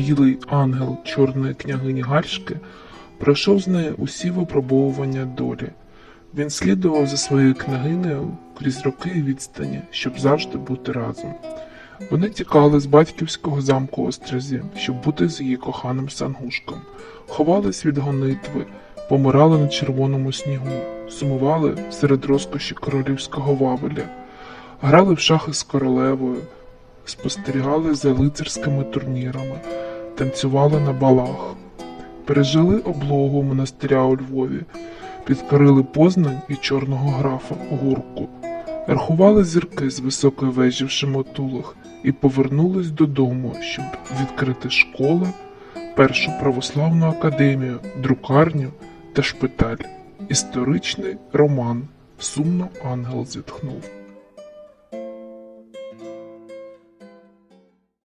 білий ангел чорної княгині Гальшки пройшов з нею усі випробовування долі. Він слідував за своєю княгинею крізь роки і відстані, щоб завжди бути разом. Вони тікали з батьківського замку Острозі, щоб бути з її коханим Сангушком, ховались від гонитви, помирали на червоному снігу, сумували серед розкоші королівського вавеля, грали в шахи з королевою, спостерігали за лицарськими турнірами, танцювали на балах, пережили облогу монастиря у Львові, підкорили Познань і чорного графа Гурку, рахували зірки з високої вежі в Шемотулах і повернулись додому, щоб відкрити школи, першу православну академію, друкарню та шпиталь. Історичний роман. Сумно ангел зітхнув.